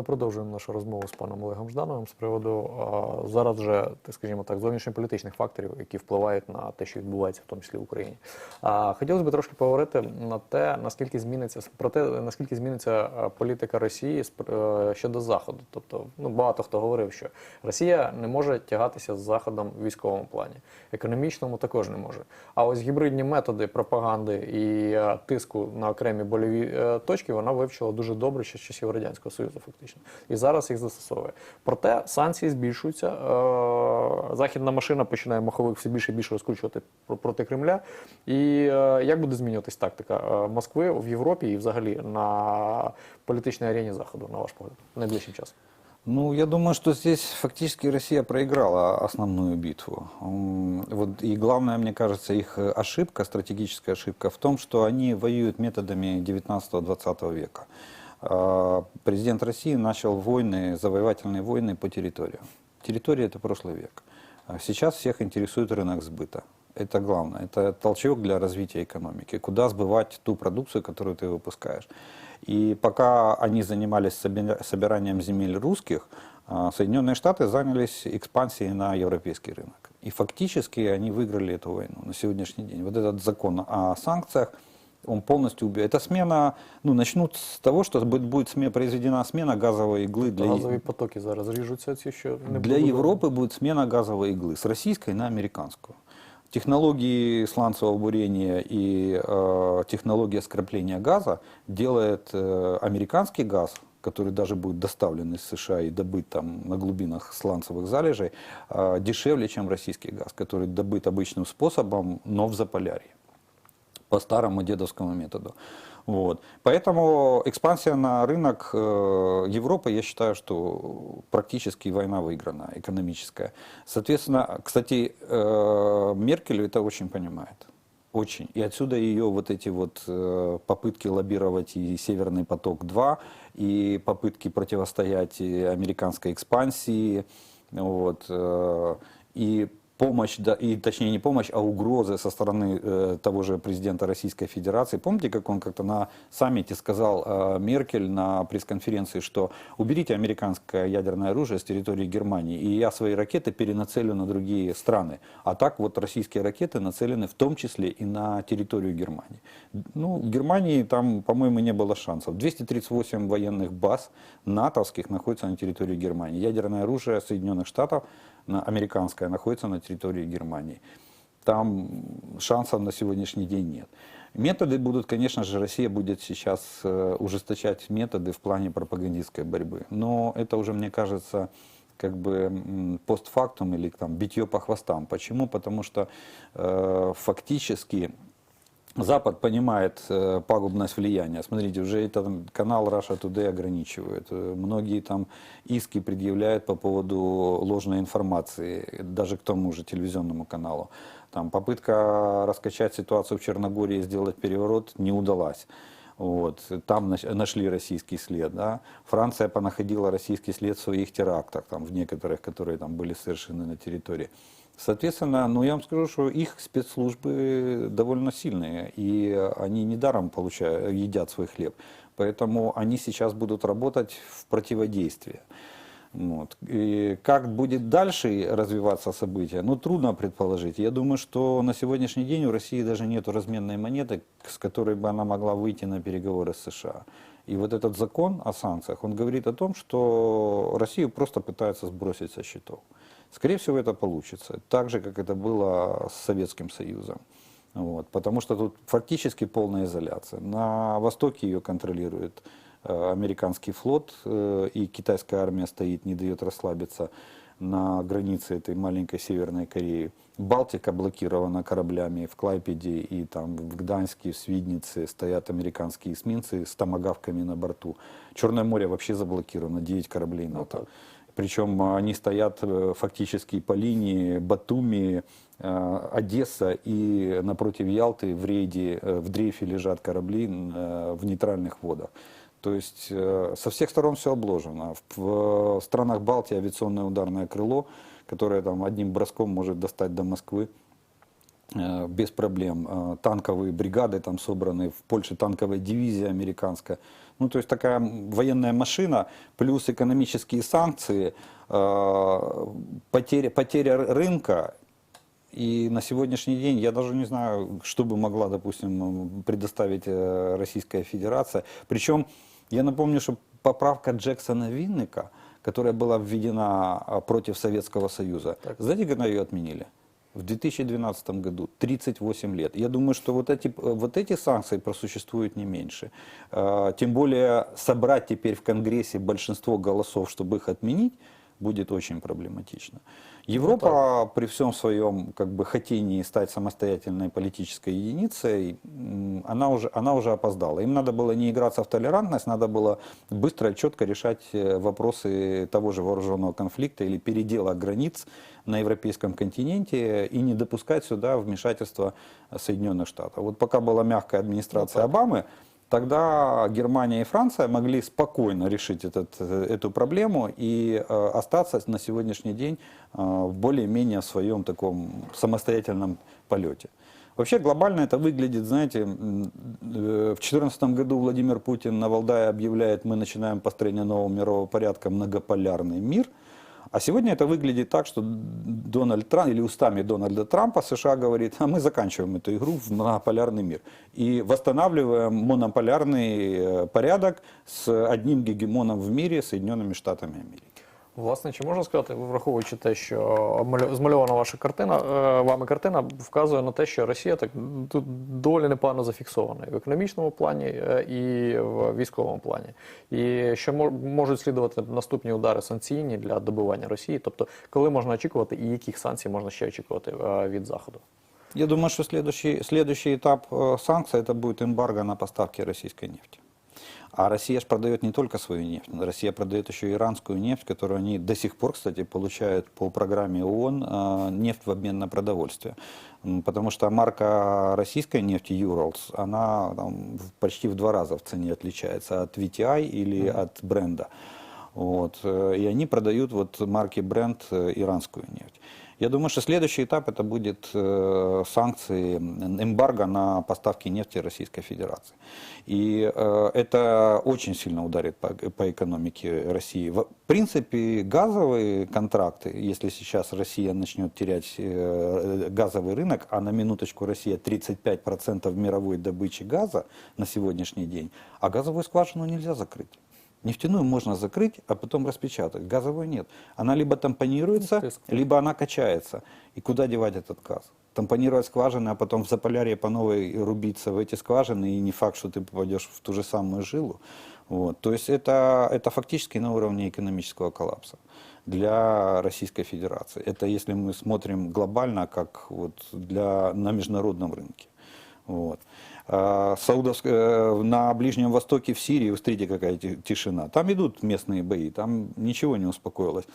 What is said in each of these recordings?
Ми продовжуємо нашу розмову з паном Олегом Ждановим з приводу а, зараз вже, скажімо так, зовнішньополітичних факторів, які впливають на те, що відбувається, в тому числі в Україні. А, хотілося б трошки поговорити на те, наскільки зміниться про те, наскільки зміниться політика Росії е, щодо Заходу. Тобто, ну багато хто говорив, що Росія не може тягатися з Заходом в військовому плані, економічному також не може. А ось гібридні методи пропаганди і е, тиску на окремі больові е, точки вона вивчила дуже добре ще з часів радянського союзу, фактично, і зараз їх застосовує. Проте санкції збільшуються. е, Західна машина починає маховик все більше і більше розкручувати про- проти Кремля. І е, як буде змінюватись тактика е, Москви в Європі і взагалі на політичній арені Заходу, на ваш погляд, найближчим часом? Ну, я думаю, что здесь фактически Россия проиграла основную битву. М, Вот, и главное, мне кажется, их э, ошибка, стратегическая ошибка в том, что они воюют методами 19-20 века. А, Президент России начал войны, завоевательные войны по территориям. Территория – это прошлый век. А Сейчас всех интересует рынок сбыта. Это главное. Это толчок для развития экономики. Куда сбывать ту продукцию, которую ты выпускаешь. И пока они занимались соби- собиранием земель русских, а, Соединенные Штаты занялись экспансией на европейский рынок. И фактически они выиграли эту войну на сегодняшний день. Вот этот закон о санкциях, он полностью убьет. Это смена, ну, начнут с того, что будет, будет сме- произведена смена газовой иглы для, Газові потоки зараз ріжуться ці, що не для буде- Европы будет смена газовой иглы с российской на американскую. Технологии сланцевого бурения и э, технология скрапления газа делает э, американский газ, который даже будет доставлен из США и добыт там на глубинах сланцевых залежей, э, дешевле, чем российский газ, который добыт обычным способом, но в Заполярье по старому дедовскому методу. Вот. Поэтому экспансия на рынок э, Европы, я считаю, что практически война выиграна, экономическая. Соответственно, кстати, э, Меркель это очень понимает. Очень. И отсюда ее вот эти вот э, попытки лоббировать и Северный поток-2, и попытки противостоять и американской экспансии, вот, э, и помощь, да, и точнее не помощь, а угрозы со стороны э, того же президента Российской Федерации. Помните, как он как-то на саммите сказал э, Меркель на пресс-конференции, что уберите американское ядерное оружие с территории Германии, и я свои ракеты перенацелю на другие страны. А так вот российские ракеты нацелены в том числе и на территорию Германии. Ну, в Германии там, по-моему, не было шансов. 238 военных баз натовских находятся на территории Германии. Ядерное оружие Соединенных Штатов, американское, находится на территории Германии. Там шансов на сегодняшний день нет. Методы будут, конечно же, Россия будет сейчас э, ужесточать методы в плане пропагандистской борьбы. Но это уже, мне кажется, как бы постфактум или там битье по хвостам. Почему? Потому что э, фактически Запад понимает э, пагубность влияния. Смотрите, уже это там канал Russia Today ограничивает. Э, Многие там иски предъявляют по поводу ложной информации, даже к тому же телевизионному каналу. Там попытка раскачать ситуацию в Черногории и сделать переворот не удалась. Вот. Там наш- нашли российский след. Да? Франция понаходила российский след в своих терактах, там, в некоторых, которые там были совершены на территории. Соответственно, ну я вам скажу, что их спецслужбы довольно сильные, и они недаром получают, едят свой хлеб. Поэтому они сейчас будут работать в противодействии. Вот. И как будет дальше развиваться события, ну трудно предположить. Я думаю, что на сегодняшний день у России даже нет разменной монеты, с которой бы она могла выйти на переговоры с США. И вот этот закон о санкциях, он говорит о том, что Россию просто пытаются сбросить со счетов. Скорее всего, это получится. Так же, как это было с Советским Союзом. Вот, потому что тут фактически полная изоляция. На востоке ее контролирует э, американский флот, э, и китайская армия стоит, не дает расслабиться на границе этой маленькой Северной Кореи. Балтика блокирована кораблями в Клайпеде и там в Гданьске, в Свиднице стоят американские эсминцы с томогавками на борту. Черное море вообще заблокировано, 9 кораблей НАТО. Причем а, они стоят э, фактически по линии Батуми, э, Одесса и напротив Ялты в рейде, э, в дрейфе лежат корабли в нейтральных водах. То есть со всех сторон все обложено. В странах Балтии авиационное ударное крыло, которое там одним броском может достать до Москвы. э, без проблем. Э, Танковые бригады там собраны, в Польше танковая дивизия американская. Ну, то есть такая военная машина, плюс экономические санкции, э, потеря, потеря рынка. И на сегодняшний день я даже не знаю, что бы могла, допустим, предоставить Российская Федерация. Причем я напомню, что поправка Джексона Винника, которая была введена а, против Советского Союза, Так. знаете, когда ее отменили? В 2012 году, 38 лет. Я думаю, что вот эти, вот эти санкции просуществуют не меньше. Э, Тем более собрать теперь в Конгрессе большинство голосов, чтобы их отменить, будет очень проблематично. Европа при всем своем как бы, хотении стать самостоятельной политической единицей, она уже, она уже опоздала. Им надо было не играться в толерантность, надо было быстро и четко решать э, вопросы того же вооруженного конфликта или передела границ на европейском континенте и не допускать сюда вмешательства Соединенных Штатов. Вот пока была мягкая администрация Обамы, Тогда Германия и Франция могли спокойно решить этот, э, эту проблему и э, остаться на сегодняшний день э, в более-менее своем таком самостоятельном полете. Вообще глобально это выглядит, знаете, в 2014 году Владимир Путин на Валдае объявляет, мы начинаем построение нового мирового порядка, многополярный мир. А сегодня это выглядит так, что Дональд Трамп, или устами Дональда Трампа США говорит, а мы заканчиваем эту игру в многополярный мир. И восстанавливаем монополярный э, порядок с одним гегемоном в мире, Соединенными Штатами Америки. Власне, чи можна сказати, враховуючи те, що обмалю- змальована ваша картина, е, вами картина вказує на те, що Росія так тут доволі непогано зафіксована і в економічному плані, е, і в військовому плані. І що мо- можуть слідувати наступні удари санкційні для добивання Росії? Тобто, коли можна очікувати і яких санкцій можна ще очікувати е, від Заходу? Я думаю, что следующий, следующий этап э, санкций это будет эмбарго на поставки российской нефти. А Россия же продает не только свою нефть, Россия продает еще и иранскую нефть, которую они до сих пор, кстати, получают по программе ООН э, нефть в обмен на продовольствие. Потому что марка российской нефти Urals, она там, почти в два раза в цене отличается от VTI или от бренда. Вот. э, И они продают вот марки бренд э, иранскую нефть. Я думаю, что следующий этап это будет э, санкции, эмбарго на поставки нефти Российской Федерации. И э, это очень сильно ударит по, по экономике России. В принципе, газовые контракты, если сейчас Россия начнет терять э, газовый рынок, а на минуточку Россия 35% мировой добычи газа на сегодняшний день, а газовую скважину нельзя закрыть. Нефтяную можно закрыть, а потом распечатать. Газовую нет. Она либо тампонируется, Тиск. либо она качается. И куда девать этот газ? Тампонировать скважины, а потом в Заполярье по новой рубиться в эти скважины, и не факт, что ты попадешь в ту же самую жилу. Вот. То есть это, это фактически на уровне экономического коллапса для Российской Федерации. Это если мы смотрим глобально, как вот для, на международном рынке. Вот. А, Саудовск- э, на Ближнем Востоке, в Сирии, вы смотрите, какая ти- тишина. Там идут местные бои, там ничего не успокоилось.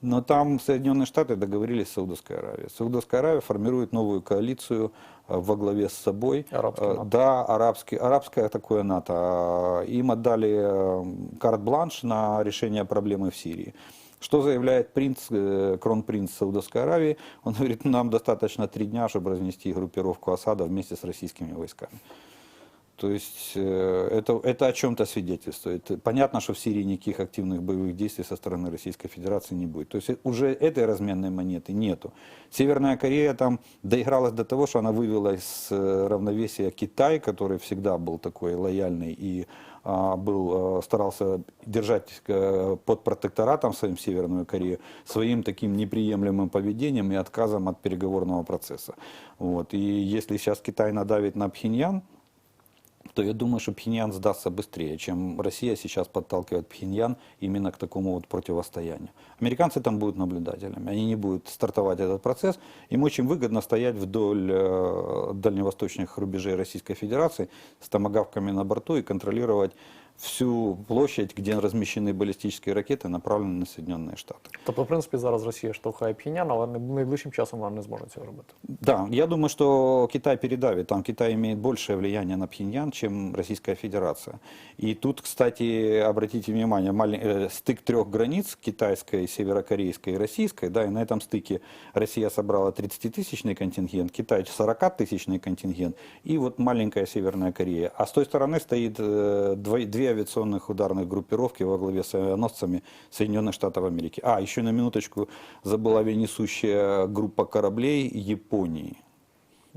Но там Соединенные Штаты договорились с Саудовской Аравией. Саудовская Аравия формирует новую коалицию э, во главе с собой. Арабский Э, НАТО. Да, арабский, арабское такое НАТО. А, Им отдали карт-бланш на решение проблемы в Сирии. Что заявляет принц, э, кронпринц Саудовской Аравии? Он говорит, нам достаточно три дня, чтобы разнести группировку Асада вместе с российскими войсками. То есть э, это, это о чем-то свидетельствует. Понятно, что в Сирии никаких активных боевых действий со стороны Российской Федерации не будет. То есть э, уже этой разменной монеты нету. Северная Корея там доигралась до того, что она вывела из э, равновесия Китай, который всегда был такой лояльный и а, был, старался держать под протекторатом своим Северную Корею, своим таким неприемлемым поведением и отказом от переговорного процесса. Вот. И если сейчас Китай надавит на Пхеньян, то я думаю, что Пхеньян сдастся быстрее, чем Россия сейчас подталкивает Пхеньян именно к такому вот противостоянию. Американцы там будут наблюдателями, они не будут стартовать этот процесс. Им очень выгодно стоять вдоль э, дальневосточных рубежей Российской Федерации с томогавками на борту и контролировать всю площадь, где размещены баллистические ракеты, направлены на Соединенные Штаты. Тобто, в принципі, зараз Росія штовхає Пхеньян, але не- найближчим часом вона не зможе цього робити. Да, я думаю, что Китай передавит. Там Китай имеет большее влияние на Пхеньян, чем Российская Федерация. И тут, кстати, обратите внимание, малень- э, стык трех границ, китайской, северокорейской и российской, да, и на этом стыке Россия собрала 30-тысячный контингент, Китай 40-тысячный контингент, и вот маленькая Северная Корея. А с той стороны стоит э, дво- две авиационных ударных группировки во главе с авианосцами Соединенных Штатов Америки. А, еще на минуточку забыла авианесущая группа кораблей Японии.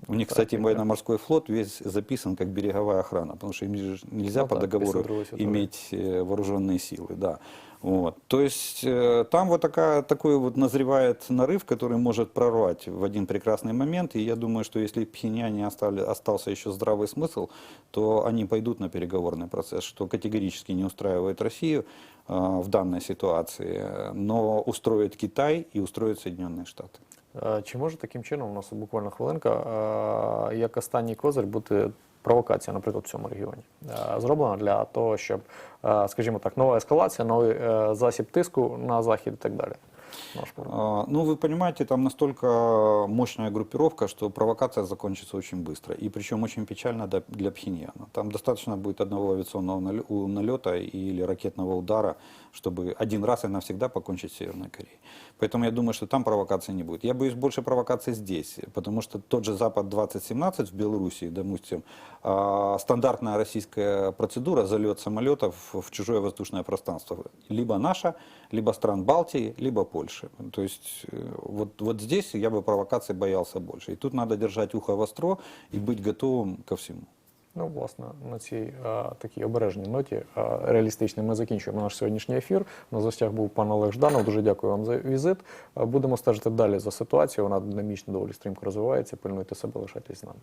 У них, кстати, военно-морской флот весь записан как береговая охрана, потому что им же нельзя Ну по так, договору иметь э, вооруженные силы, да. Вот. То есть э, там вот такая, такой вот назревает нарыв, который может прорвать в один прекрасный момент. И я думаю, что если в Пхеньяне остали, остался еще здравый смысл, то они пойдут на переговорный процесс, что категорически не устраивает Россию э, в данной ситуации, э, но устроит Китай и устроит Соединенные Штаты. Е, Чи може таким чином, у нас буквально хвилинка, е, як останній козир бути провокація, наприклад, в цьому регіоні? Е, Зроблена для того, щоб, е, скажімо так, нова ескалація, новий е, засіб тиску на захід і так далі. А, Ну, вы понимаете, там настолько мощная группировка, что провокация закончится очень быстро. И причем очень печально для- Пхеньяна. Там достаточно будет одного авиационного налета или ракетного удара, чтобы один раз и навсегда покончить с Северной Кореей. Поэтому я думаю, что там провокации не будет. Я боюсь больше провокаций здесь, потому что тот же Запад-2017 в Белоруссии, допустим, а, стандартная российская процедура залет самолетов в чужое воздушное пространство. Либо наша, либо стран Балтии, либо Польши. То есть э, вот, вот здесь я бы провокаций боялся больше. И тут надо держать ухо востро и быть готовым ко всему. Ну, власне, на цій е, такій обережній ноті е, реалістичній ми закінчуємо наш сьогоднішній ефір. На гостях був пан Олег Жданов. Дуже дякую вам за візит. Е, Будемо стежити далі за ситуацією. Вона динамічно доволі стрімко розвивається. Пильнуйте себе, лишайтесь з нами.